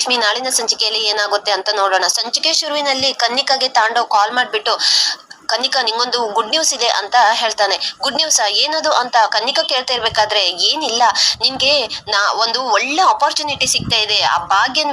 ಲಕ್ಷ್ಮಿ ನಾಳಿನ ಸಂಚಿಕೆಯಲ್ಲಿ ಏನಾಗುತ್ತೆ ಅಂತ ನೋಡೋಣ. ಸಂಚಿಕೆ ಶುರುವಿನಲ್ಲಿ ಕನ್ನಿಕಾಗೆ ತಾಂಡವ್ ಕಾಲ್ ಮಾಡ್ಬಿಟ್ಟು ಕನ್ನಿಕಾ ನಿಂಗೊಂದು ಗುಡ್ ನ್ಯೂಸ್ ಇದೆ ಅಂತ ಹೇಳ್ತಾನೆ. ಗುಡ್ ನ್ಯೂಸ್ ಏನದು ಅಂತ ಕನ್ನಿಕಾ ಕೇಳ್ತಾ ಇರ್ಬೇಕಾದ್ರೆ ಏನಿಲ್ಲ. ನಿನ್ಗೆ ನಾ ಒಂದು ಒಳ್ಳೆ ಅಪರ್ಚುನಿಟಿ ಸಿಗ್ತಾ ಇದೆ. ಆ ಭಾಗ್ಯನ್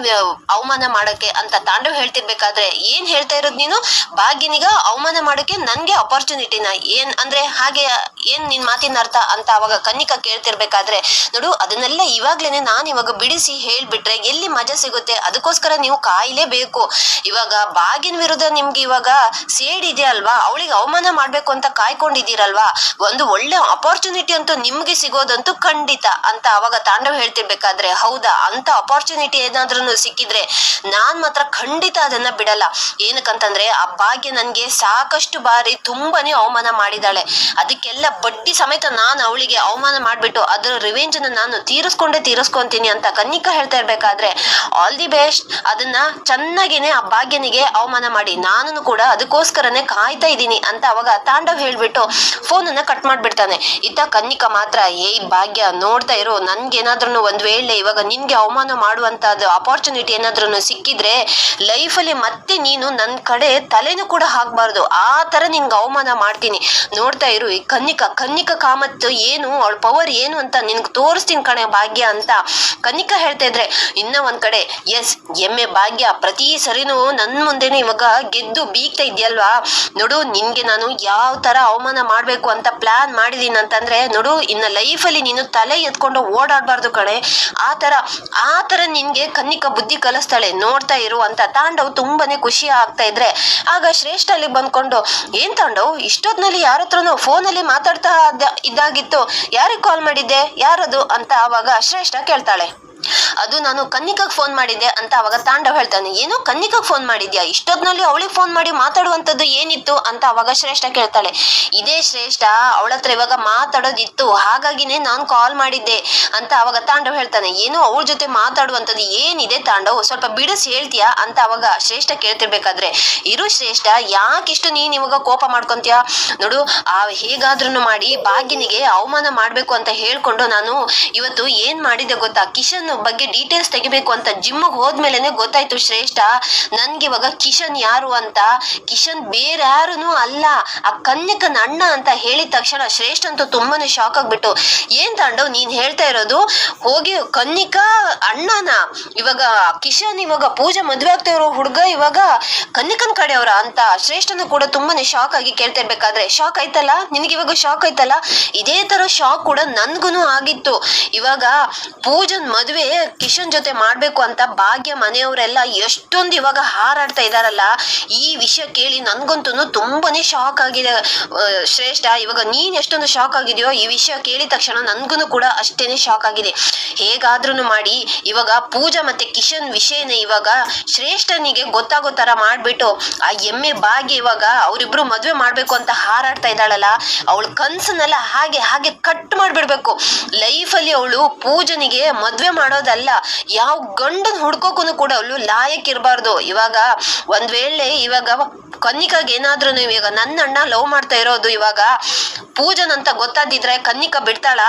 ಅವಮಾನ ಮಾಡಕ್ಕೆ ಅಂತ ತಾಂಡವ್ ಹೇಳ್ತಿರ್ಬೇಕಾದ್ರೆ ಏನ್ ಹೇಳ್ತಾ ಇರೋದು ನೀನು? ಭಾಗ್ಯನಿಗ ಅವಮಾನ ಮಾಡಕ್ಕೆ ನನ್ಗೆ ಅಪರ್ಚುನಿಟಿನ ಏನ್ ಅಂದ್ರೆ ಹಾಗೆ, ಏನ್ ನಿನ್ ಮಾತಿನ ಅರ್ಥ ಅಂತ ಅವಾಗ ಕನ್ನಿಕಾ ಕೇಳ್ತಿರ್ಬೇಕಾದ್ರೆ, ನೋಡು, ಅದನ್ನೆಲ್ಲ ಇವಾಗ್ಲೇನೆ ನಾನು ಇವಾಗ ಬಿಡಿಸಿ ಹೇಳ್ಬಿಟ್ರೆ ಎಲ್ಲಿ ಮಜಾ ಸಿಗುತ್ತೆ? ಅದಕ್ಕೋಸ್ಕರ ನೀವು ಕಾಯ್ಲೇಬೇಕು. ಇವಾಗ ಬಾಗಿನ ವಿರುದ್ಧ ನಿಮ್ಗೆ ಇವಾಗ ಸೇಡ್ ಇದೆ ಅಲ್ವಾ? ಅವಳಿಗೆ ಅವಮಾನ ಮಾಡ್ಬೇಕು ಅಂತ ಕಾಯ್ಕೊಂಡಿದ್ದೀರಲ್ವಾ? ಒಂದು ಒಳ್ಳೆ ಅಪಾರ್ಚುನಿಟಿ ಅಂತೂ ನಿಮ್ಗೆ ಸಿಗೋದಂತೂ ಖಂಡಿತ ಅಂತ ಅವಾಗ ತಾಂಡವ್ ಹೇಳ್ತಿರ್ಬೇಕಾದ್ರೆ, ಹೌದಾ? ಅಂತ ಅಪಾರ್ಚುನಿಟಿ ಏನಾದ್ರೂ ಸಿಕ್ಕಿದ್ರೆ ನಾನ್ ಮಾತ್ರ ಖಂಡಿತ ಅದನ್ನ ಬಿಡಲ್ಲ. ಏನಕ್ಕಂತಂದ್ರೆ, ಆ ಭಾಗ್ಯ ನನ್ಗೆ ಸಾಕಷ್ಟು ಬಾರಿ ತುಂಬಾನೇ ಅವಮಾನ ಮಾಡಿದಾಳೆ ಅದಕ್ಕೆಲ್ಲ ಬಡ್ಡಿ ಸಮೇತ ನಾನು ಅವಳಿಗೆ ಅವಮಾನ ಮಾಡ್ಬಿಟ್ಟು ಅದರ ರಿವೆಂಜ್ ನಾನು ತೀರಿಸ್ಕೊಂಡೇ ತೀರಿಸ್ಕೊಂತೀನಿ ಅಂತ ಕನ್ನಿಕಾ ಹೇಳ್ತಾ ಇರ್ಬೇಕಾದ್ರೆ ಆಲ್ ದಿ ಬೆಸ್ಟ್ ಅದನ್ನ ಚೆನ್ನಾಗಿನೇ ಆ ಭಾಗ್ಯನಿಗೆ ಅವಮಾನ ಮಾಡಿ. ನಾನು ಕೂಡ ಅದಕ್ಕೋಸ್ಕರನೇ ಕಾಯ್ತಾ ಇದ್ದೀನಿ ಅಂತ ಅವಾಗ ತಾಂಡವ್ ಹೇಳ್ಬಿಟ್ಟು ಫೋನನ್ನ ಕಟ್ ಮಾಡ್ಬಿಡ್ತಾನೆ. ಇತ್ತ ಕನ್ನಿಕಾ ಮಾತ್ರ, ಏಯ್ ಭಾಗ್ಯ, ನೋಡ್ತಾ ಇರು ನನ್ಗೇನಾದ್ರೂ ಒಂದ್ ವೇಳೆ ಇವಾಗ ನಿನ್ಗೆ ಅವಮಾನ ಮಾಡುವಂಥದ್ದು ಅಪಾರ್ಚುನಿಟಿ ಏನಾದ್ರೂ ಸಿಕ್ಕಿದ್ರೆ ಲೈಫಲ್ಲಿ ಮತ್ತೆ ನೀನು ನನ್ ಕಡೆ ತಲೆನೂ ಕೂಡ ಹಾಕ್ಬಾರ್ದು. ಆ ಥರ ನಿನ್ಗೆ ಅವಮಾನ ಮಾಡ್ತೀನಿ. ನೋಡ್ತಾ ಇರು, ಈ ಕನ್ನಿಕಾ ಕನ್ನಿಕಾ ಕಾಮತ್ ಏನು, ಅವಳ ಪವರ್ ಏನು ಅಂತ ನಿನ್ಗೆ ತೋರಿಸ್ತೀನಿ ಕಣೆ ಭಾಗ್ಯ ಅಂತ ಕನ್ನಿಕಾ ಹೇಳ್ತಾ ಇದ್ರೆ, ಇನ್ನ ಒಂದ್ ಕಡೆ ಎಸ್ ಎಮ್ಮೆ ಭಾಗ್ಯ, ಪ್ರತಿ ಸರಿನೂ ನನ್ ಮುಂದೆನೇ ಇವಾಗ ಗೆದ್ದು ಬೀಗ್ತಾ ಇದೆಯಲ್ವಾ? ನೋಡು ನಿನ್ಗೆ ನಾನು ಯಾವ ತರ ಅವಮಾನ ಮಾಡ್ಬೇಕು ಅಂತ ಪ್ಲಾನ್ ಮಾಡಿದೀನಿ ಅಂತಂದ್ರೆ, ನೋಡು, ಇನ್ನ ಲೈಫಲ್ಲಿ ನೀನು ತಲೆ ಎತ್ಕೊಂಡು ಓಡಾಡಬಾರ್ದು ಕಣೆ. ಆ ತರ ಆ ತರ ನಿನ್ಗೆ ಕನ್ನಿಕ ಬುದ್ಧಿ ಕಲಿಸ್ತಾಳೆ, ನೋಡ್ತಾ ಇರು ಅಂತ ತಾಂಡವ್ ತುಂಬಾನೇ ಖುಷಿ ಆಗ್ತಾ ಇದ್ರೆ. ಆಗ ಶ್ರೇಷ್ಠ ಅಲ್ಲಿ ಬಂದ್ಕೊಂಡು, ಏನ್ ತಾಂಡವ್, ಇಷ್ಟೊತ್ನಲ್ಲಿ ಯಾರ ಹತ್ರನೋ ಫೋನಲ್ಲಿ ಮಾತಾಡ್ತಾ ಇದ್ದ- ಇದ್ದಾಗಿತ್ತು. ಯಾರಿಗೆ ಕಾಲ್ ಮಾಡಿದ್ದೆ? ಯಾರದು? ಅಂತ ಆವಾಗ ಶ್ರೇಷ್ಠ ಕೇಳ್ತಾಳೆ. ಅದು ನಾನು ಕನ್ನಿಕಾಗ್ ಫೋನ್ ಮಾಡಿದ್ದೆ ಅಂತ ಅವಾಗ ತಾಂಡವ್ ಹೇಳ್ತಾನೆ, ಏನು ಕನ್ನಿಕಾಗ್ ಫೋನ್ ಮಾಡಿದ್ಯಾ? ಇಷ್ಟೊತ್ನಲ್ಲಿ ಅವಳಿಗೆ ಫೋನ್ ಮಾಡಿ ಮಾತಾಡುವಂಥದ್ದು ಏನಿತ್ತು? ಅಂತ ಅವಾಗ ಶ್ರೇಷ್ಠ ಕೇಳ್ತಾಳೆ, ಇದೇ ಶ್ರೇಷ್ಠ, ಅವಳ ಹತ್ರ ಇವಾಗ ಮಾತಾಡೋದಿತ್ತು, ಹಾಗಾಗಿನೇ ನಾನು ಕಾಲ್ ಮಾಡಿದ್ದೆ. ಅಂತ ಅವಾಗ ತಾಂಡವ್ ಹೇಳ್ತಾನೆ, ಏನು ಅವಳ ಜೊತೆ ಮಾತಾಡುವಂಥದ್ದು ಏನಿದೆ ತಾಂಡವ್? ಸ್ವಲ್ಪ ಬಿಡಿಸಿ ಹೇಳ್ತೀಯಾ? ಅಂತ ಅವಾಗ ಶ್ರೇಷ್ಠ ಕೇಳ್ತಿರ್ಬೇಕಾದ್ರೆ, ಇರು ಶ್ರೇಷ್ಠ, ಯಾಕಿಷ್ಟು ನೀನ್ ಇವಾಗ ಕೋಪ ಮಾಡ್ಕೊಂತೀಯ? ನೋಡು, ಆ ಹೇಗಾದ್ರೂ ಮಾಡಿ, ಭಾಗ್ಯನಿಗೆ ಅವಮಾನ ಮಾಡಬೇಕು ಅಂತ ಹೇಳ್ಕೊಂಡು ನಾನು ಇವತ್ತು ಏನು ಮಾಡಿದೆ ಗೊತ್ತಾ? ಕಿಶನ್ ಬಗ್ಗೆ ಡೀಟೇಲ್ಸ್ ತೆಗಿಬೇಕು ಅಂತ ಜಿಮ್ಗೆ ಹೋದ್ಮೇಲೆನೆ ಗೊತ್ತಾಯ್ತು ಶ್ರೇಷ್ಠ. ನನ್ಗೆ ಇವಾಗ ಕಿಶನ್ ಯಾರು ಅಂತ. ಕಿಶನ್ ಬೇರೆ ಯಾರುನು ಅಲ್ಲ. ಆ ಕನ್ಯಕನ ಅಣ್ಣ ಅಂತ ಹೇಳಿದ ತಕ್ಷಣ ಶ್ರೇಷ್ಠ ಅಂತೂ ತುಂಬಾನೇ ಶಾಕ್ ಆಗ್ಬಿಟ್ಟು, ಏನ್ ತಾಂಡವ್, ನೀನ್ ಹೇಳ್ತಾ ಇರೋದು? ಹೋಗಿ ಕನ್ನಿಕಾ ಅಣ್ಣನ, ಇವಾಗ ಕಿಶನ್ ಇವಾಗ ಪೂಜೆ ಮದ್ವೆ ಆಗ್ತಾ ಇರೋ ಹುಡುಗ ಇವಾಗ ಕನ್ನಿಕನ್ ಕಡೆಯವರ ಅಂತ. ಶ್ರೇಷ್ಠನು ಕೂಡ ತುಂಬಾನೇ ಶಾಕ್ ಆಗಿ ಕೇಳ್ತಾ ಇರ್ಬೇಕಾದ್ರೆ ಶಾಕ್ ಆಯ್ತಲ್ಲ? ನಿನಗೆ ಇವಾಗ ಶಾಕ್ ಆಯ್ತಲ್ಲ? ಇದೇ ತರ ಶಾಕ್ ಕೂಡ ನನ್ಗುನು ಆಗಿತ್ತು. ಇವಾಗ ಪೂಜನ್ ಮದ್ವೆ ಕಿಶನ್ ಜೊತೆ ಮಾಡಬೇಕು ಅಂತ ಭಾಗ್ಯ ಮನೆಯವರೆಲ್ಲ ಎಷ್ಟೊಂದು ಇವಾಗ ಹಾರಾಡ್ತಾ ಇದಾರಲ್ಲ, ಈ ವಿಷಯ ಕೇಳಿ ನನಗಂತೂ ತುಂಬಾನೇ ಶಾಕ್ ಆಗಿದೆ. ಶ್ರೇಷ್ಠ, ಇವಾಗ ನೀನ್ ಎಷ್ಟೊಂದು ಶಾಕ್ ಆಗಿದೆಯೋ, ಈ ವಿಷಯ ಕೇಳಿದ ತಕ್ಷಣ ನನ್ಗೂ ಕೂಡ ಅಷ್ಟೇನೆ ಶಾಕ್ ಆಗಿದೆ. ಹೇಗಾದ್ರೂ ಮಾಡಿ, ಇವಾಗ ಪೂಜಾ ಮತ್ತೆ ಕಿಶನ್ ವಿಷಯನ ಇವಾಗ ಶ್ರೇಷ್ಠನಿಗೆ ಗೊತ್ತಾಗೋ ತರ ಮಾಡ್ಬಿಟ್ಟು, ಆ ಎಮ್ಮೆ ಭಾಗ್ಯ ಇವಾಗ ಅವರಿಬ್ರು ಮದ್ವೆ ಮಾಡ್ಬೇಕು ಅಂತ ಹಾರಾಡ್ತಾ ಇದ್ದಾಳಲ್ಲ, ಅವಳ ಕನ್ಸನ್ನೆಲ್ಲ ಹಾಗೆ ಹಾಗೆ ಕಟ್ ಮಾಡ್ಬಿಡ್ಬೇಕು. ಲೈಫಲ್ಲಿ ಅವಳು ಪೂಜನಿಗೆ ಮದ್ವೆ ಮಾಡೋದಲ್ಲ. ಯಾವ ಗಂಡನ್ ಹುಡ್ಕೋಕು ಕೂಡ ಅವಳು ಲಾಯಕ್ ಇರಬಾರ್ದು. ಇವಾಗ ಒಂದ್ ವೇಳೆ ಇವಾಗ ಕನ್ನಿಕಾಗ್ ಏನಾದ್ರೂ ಇವಾಗ ನನ್ನ ಅಣ್ಣ ಲವ್ ಮಾಡ್ತಾ ಇರೋದು ಇವಾಗ ಪೂಜನ್ ಅಂತ ಗೊತ್ತಾದಿದ್ರೆ ಕನ್ನಿಕಾ ಬಿಡ್ತಾಳ.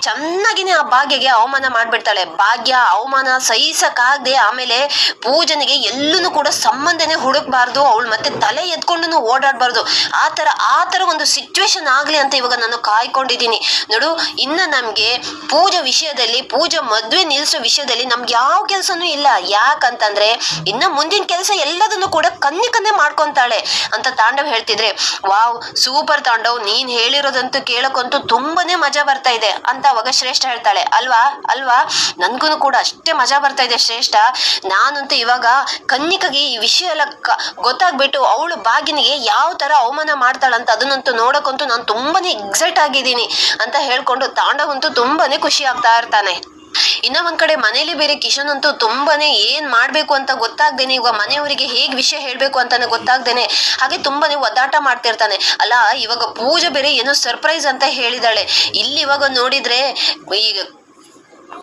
ಚೆನ್ನಾಗಿನೇ ಆ ಭಾಗ್ಯಗೆ ಅವಮಾನ ಮಾಡ್ಬಿಡ್ತಾಳೆ. ಭಾಗ್ಯ, ಅವಮಾನ ಸಹಿಸಕ್ಕಾಗದೆ ಆಮೇಲೆ ಪೂಜನಿಗೆ ಎಲ್ಲೂ ಕೂಡ ಸಂಬಂಧನೇ ಹುಡುಕ್ಬಾರ್ದು. ಅವಳು ಮತ್ತೆ ತಲೆ ಎತ್ಕೊಂಡು ಓಡಾಡಬಾರ್ದು. ಆ ತರ ಆ ತರ ಒಂದು ಸಿಚುವೇಶನ್ ಆಗ್ಲಿ ಅಂತ ಇವಾಗ ನಾನು ಕಾಯ್ಕೊಂಡಿದ್ದೀನಿ. ನೋಡು, ಇನ್ನ ನಮ್ಗೆ ಪೂಜೆ ವಿಷಯದಲ್ಲಿ ಪೂಜೆ ಮದ್ವೆ ನಿಲ್ಸೋ ವಿಷಯದಲ್ಲಿ ನಮ್ಗೆ ಯಾವ ಕೆಲಸನೂ ಇಲ್ಲ. ಯಾಕಂತಂದ್ರೆ ಇನ್ನ ಮುಂದಿನ ಕೆಲಸ ಎಲ್ಲದನ್ನು ಕೂಡ ಕನ್ನಿಕನ್ನೇ ಮಾಡ್ಕೊಂತಾಳೆ ಅಂತ ತಾಂಡವ್ ಹೇಳ್ತಿದ್ರೆ, ವಾವ್, ಸೂಪರ್ ತಾಂಡವ್, ನೀನ್ ಹೇಳಿರೋದಂತೂ ಕೇಳಕ್ಕಂತೂ ತುಂಬಾನೇ ಮಜಾ ಬರ್ತಾ ಇದೆ ಅಂತ ಅವಾಗ ಶ್ರೇಷ್ಠ ಹೇಳ್ತಾಳೆ. ಅಲ್ವಾ? ಅಲ್ವಾ? ನನ್ಗೂ ಕೂಡ ಅಷ್ಟೇ ಮಜಾ ಬರ್ತಾ ಇದೆ ಶ್ರೇಷ್ಠ. ನಾನಂತೂ ಇವಾಗ ಕನ್ನಿಕಗೆ ಈ ವಿಷಯ ಎಲ್ಲ ಗೊತ್ತಾಗ್ಬಿಟ್ಟು ಅವಳು ಬಾಗಿನಿಗೆ ಯಾವ ತರ ಅವಮಾನ ಮಾಡ್ತಾಳಂತ ಅದನ್ನಂತೂ ನೋಡಕ್ಕಂತೂ ನಾನು ತುಂಬಾನೇ ಎಕ್ಸೈಟ್ ಆಗಿದ್ದೀನಿ ಅಂತ ಹೇಳ್ಕೊಂಡು ತಾಂಡವಂತೂ ತುಂಬಾನೇ ಖುಷಿ ಆಗ್ತಾ ಇರ್ತಾನೆ. ಇನ್ನ ಒಂದ್ ಕಡೆ ಮನೇಲಿ ಬೇರೆ ಕಿಶನ್ ಅಂತೂ ತುಂಬಾನೇ ಏನ್ ಮಾಡ್ಬೇಕು ಅಂತ ಗೊತ್ತಾಗ್ದೇನೆ, ಇವಾಗ ಮನೆಯವರಿಗೆ ಹೇಗ್ ವಿಷಯ ಹೇಳ್ಬೇಕು ಅಂತಾನೆ ಗೊತ್ತಾಗ್ದೇನೆ, ಹಾಗೆ ತುಂಬಾನೇ ಒದ್ದಾಟ ಮಾಡ್ತಿರ್ತಾನೆ. ಅಲ್ಲ, ಇವಾಗ ಪೂಜೆ ಬೇರೆ ಏನೋ ಸರ್ಪ್ರೈಸ್ ಅಂತ ಹೇಳಿದಾಳೆ. ಇಲ್ಲಿ ಇವಾಗ ನೋಡಿದ್ರೆ, ಈಗ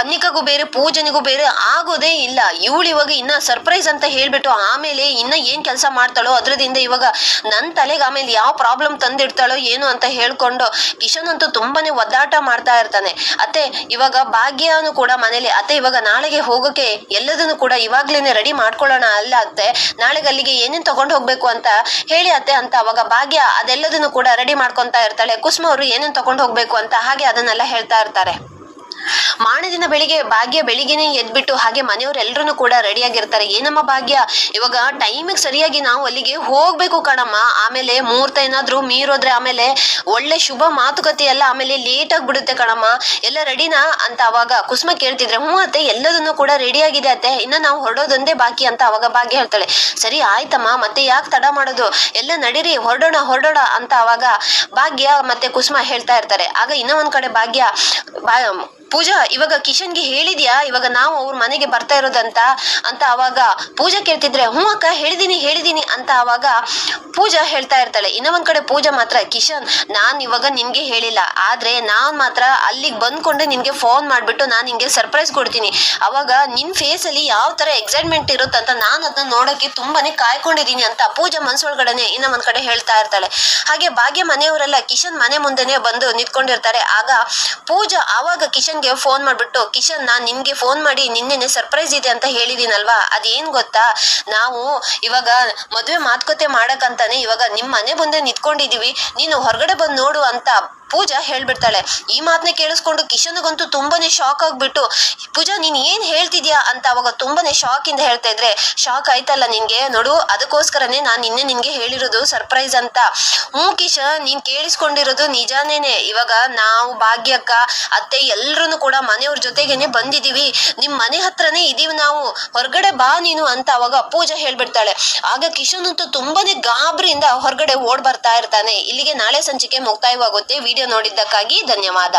ಕನ್ನಿಕಗೂ ಬೇರೆ, ಪೂಜನಿಗೂ ಬೇರೆ ಆಗೋದೇ ಇಲ್ಲ. ಇವಳು ಇವಾಗ ಇನ್ನ ಸರ್ಪ್ರೈಸ್ ಅಂತ ಹೇಳ್ಬಿಟ್ಟು ಆಮೇಲೆ ಇನ್ನ ಏನ್ ಕೆಲಸ ಮಾಡ್ತಾಳೋ ಅದ್ರದಿಂದ ಇವಾಗ ನನ್ನ ತಲೆಗೆ ಆಮೇಲೆ ಯಾವ ಪ್ರಾಬ್ಲಮ್ ತಂದಿಡ್ತಾಳೋ ಏನು ಅಂತ ಹೇಳ್ಕೊಂಡು ಕಿಶನ್ ಅಂತೂ ತುಂಬಾನೇ ಒದ್ದಾಟ ಮಾಡ್ತಾ ಇರ್ತಾನೆ. ಅತ್ತೆ, ಇವಾಗ ಭಾಗ್ಯನು ಕೂಡ ಮನೇಲಿ, ಅತ್ತೆ ಇವಾಗ ನಾಳೆಗೆ ಹೋಗೋಕೆ ಎಲ್ಲದನ್ನು ಕೂಡ ಇವಾಗ್ಲೇನೆ ರೆಡಿ ಮಾಡ್ಕೊಳ್ಳೋಣ ಅಲ್ಲ ಅತ್ತೆ. ನಾಳೆಗೆ ಅಲ್ಲಿಗೆ ಏನೇನು ತಗೊಂಡು ಹೋಗ್ಬೇಕು ಅಂತ ಹೇಳಿ ಅತ್ತೆ ಅಂತ ಅವಾಗ ಭಾಗ್ಯ ಅದೆಲ್ಲದನ್ನು ಕೂಡ ರೆಡಿ ಮಾಡ್ಕೊಂತಾ ಇರ್ತಾಳೆ. ಕುಸುಮ ಅವರು ಏನೇನ್ ತಗೊಂಡ್ ಹೋಗ್ಬೇಕು ಅಂತ ಹಾಗೆ ಅದನ್ನೆಲ್ಲ ಹೇಳ್ತಾ ಇರ್ತಾರೆ. ದಿನ ಬೆಳಿಗ್ಗೆ, ಭಾಗ್ಯ ಬೆಳಿಗ್ಗೆನೆ ಎದ್ಬಿಟ್ಟು ಹಾಗೆ ಮನೆಯವರೆಲ್ಲರೂ ಕೂಡ ರೆಡಿಯಾಗಿರ್ತಾರೆ ಏನಮ್ಮ ಭಾಗ್ಯ? ಇವಾಗ ಟೈಮಿಗೆ ಸರಿಯಾಗಿ ನಾವು ಅಲ್ಲಿಗೆ ಹೋಗ್ಬೇಕು ಕಣಮ್ಮ. ಆಮೇಲೆ ಮುಹೂರ್ತ ಏನಾದ್ರೂ ಮೀರೋದ್ರೆ ಆಮೇಲೆ ಒಳ್ಳೆ ಶುಭ ಮಾತುಕತೆ ಎಲ್ಲ ಆಮೇಲೆ ಲೇಟ್ ಆಗ್ಬಿಡುತ್ತೆ ಕಣಮ್ಮ. ಎಲ್ಲ ರೆಡಿನಾ ಅಂತ ಅವಾಗ ಕುಸುಮ ಕೇಳ್ತಿದ್ರೆ, ಹ್ಞೂ ಅತ್ತೆ, ಎಲ್ಲದನ್ನು ಕೂಡ ರೆಡಿ ಆಗಿದೆ ಅತ್ತೆ. ಇನ್ನ ನಾವು ಹೊರಡೋದೊಂದೇ ಬಾಕಿ ಅಂತ ಅವಾಗ ಭಾಗ್ಯ ಹೇಳ್ತಾಳೆ. ಸರಿ, ಆಯ್ತಮ್ಮ. ಮತ್ತೆ ಯಾಕೆ ತಡ ಮಾಡೋದು? ಎಲ್ಲ ನಡೀರಿ. ಹೊರಡೋಣ ಹೊರಡೋಣ ಅಂತ ಅವಾಗ ಭಾಗ್ಯ ಮತ್ತೆ ಕುಸುಮ ಹೇಳ್ತಾ ಇರ್ತಾರೆ. ಆಗ ಇನ್ನೂ ಒಂದ್ ಕಡೆ ಭಾಗ್ಯ ಪೂಜಾ, ಇವಾಗ ಕಿಶನ್ಗೆ ಹೇಳಿದ್ಯಾ? ಇವಾಗ ನಾವು ಅವ್ರ ಮನೆಗೆ ಬರ್ತಾ ಇರೋದಂತ ಅಂತ ಅವಾಗ ಪೂಜಾ ಕೇಳ್ತಿದ್ರೆ, ಹ್ಞೂ ಅಕ್ಕ, ಹೇಳಿದೀನಿ ಹೇಳಿದೀನಿ ಅಂತ ಅವಾಗ ಪೂಜಾ ಹೇಳ್ತಾ ಇರ್ತಾಳೆ. ಇನ್ನ ಒಂದ್ ಕಡೆ ಪೂಜಾ ಮಾತ್ರ, ಕಿಶನ್, ನಾನ್ ಇವಾಗ ನಿಮಗೆ ಹೇಳಿಲ್ಲ. ಆದ್ರೆ ನಾನ್ ಮಾತ್ರ ಅಲ್ಲಿಗೆ ಬಂದ್ಕೊಂಡೆ ನಿನ್ಗೆ ಫೋನ್ ಮಾಡ್ಬಿಟ್ಟು ನಾನು ನಿಮಗೆ ಸರ್ಪ್ರೈಸ್ ಕೊಡ್ತೀನಿ. ಅವಾಗ ನಿನ್ ಫೇಸ್ ಅಲ್ಲಿ ಯಾವ ತರ ಎಕ್ಸೈಟ್ಮೆಂಟ್ ಇರುತ್ತಂತ ನಾನು ಅದನ್ನ ನೋಡಕ್ಕೆ ತುಂಬಾನೇ ಕಾಯ್ಕೊಂಡಿದೀನಿ ಅಂತ ಪೂಜಾ ಮನ್ಸೊಳಗಡೆನೆ ಇನ್ನ ಒಂದ್ ಕಡೆ ಹೇಳ್ತಾ ಇರ್ತಾಳೆ. ಹಾಗೆ ಭಾಗ್ಯ ಮನೆಯವರೆಲ್ಲ ಕಿಶನ್ ಮನೆ ಮುಂದೆನೆ ಬಂದು ನಿಂತ್ಕೊಂಡಿರ್ತಾರೆ. ಆಗ ಪೂಜಾ ಆವಾಗ ಕಿಶನ್ಗೆ ಫೋನ್ ಮಾಡ್ಬಿಟ್ಟು ಕಿಶನ್ ನಾನು ನಿಮಗೆ ಫೋನ್ ಮಾಡಿ, ನಿನ್ನೆನೆ ಸರ್ಪ್ರೈಸ್ ಇದೆ ಅಂತ ಹೇಳಿದ್ದೀನಲ್ವಾ ಅದೇನ್ ಗೊತ್ತಾ? ನಾವು ಇವಾಗ ಮದುವೆ ಮಾತುಕತೆ ಮಾಡೋಕ್ಕಂತಾನೆ ಇವಾಗ ನಿಮ್ಮ ಮನೆ ಮುಂದೆ ನಿಂತ್ಕೊಂಡಿದ್ದೀವಿ ನೀನು ಹೊರಗಡೆ ಬಂದು ನೋಡು ಅಂತ ಪೂಜಾ ಹೇಳ್ಬಿಡ್ತಾಳೆ. ಈ ಮಾತನ್ನ ಕೇಳಿಸ್ಕೊಂಡು ಕಿಶನ್ಗಂತೂ ತುಂಬಾನೇ ಶಾಕ್ ಆಗ್ಬಿಟ್ಟು, ಪೂಜಾ, ನೀನ್ ಏನ್ ಹೇಳ್ತಿದ್ಯಾ? ಅಂತ ಅವಾಗ ತುಂಬಾನೇ ಶಾಕ್ ಇಂದ ಹೇಳ್ತಾ ಇದ್ರೆ ಶಾಕ್ ಆಯ್ತಲ್ಲ ನಿನ್ಗೆ? ನೋಡು, ಅದಕ್ಕೋಸ್ಕರನೇ ನಾನು ನಿನ್ನೆ ನಿನ್ಗೆ ಹೇಳಿರೋದು ಸರ್ಪ್ರೈಸ್ ಅಂತ. ಹ್ಞೂ ಕಿಶನ್, ನೀನ್ ಕೇಳಿಸ್ಕೊಂಡಿರೋದು ನಿಜಾನೇನೆ. ಇವಾಗ ನಾವು ಭಾಗ್ಯಕ್ಕ, ಅತ್ತೆ ಎಲ್ರೂ ಕೂಡ ಮನೆಯವ್ರ ಜೊತೆಗೇನೆ ಬಂದಿದೀವಿ. ನಿಮ್ ಮನೆ ಹತ್ರನೇ ಇದೀವಿ ನಾವು. ಹೊರಗಡೆ ಬಾ ನೀನು ಅಂತ ಅವಾಗ ಪೂಜಾ ಹೇಳ್ಬಿಡ್ತಾಳೆ. ಆಗ ಕಿಶನ್ ಅಂತೂ ತುಂಬಾನೇ ಗಾಬರಿಯಿಂದ ಹೊರಗಡೆ ಓಡ್ ಬರ್ತಾ ಇರ್ತಾನೆ. ಇಲ್ಲಿಗೆ ನಾಳೆ ಸಂಚಿಕೆ ಮುಕ್ತಾಯವಾಗುತ್ತೆ. ವಿಡಿಯೋ ನೋಡಿದ್ದಕ್ಕಾಗಿ ಧನ್ಯವಾದ.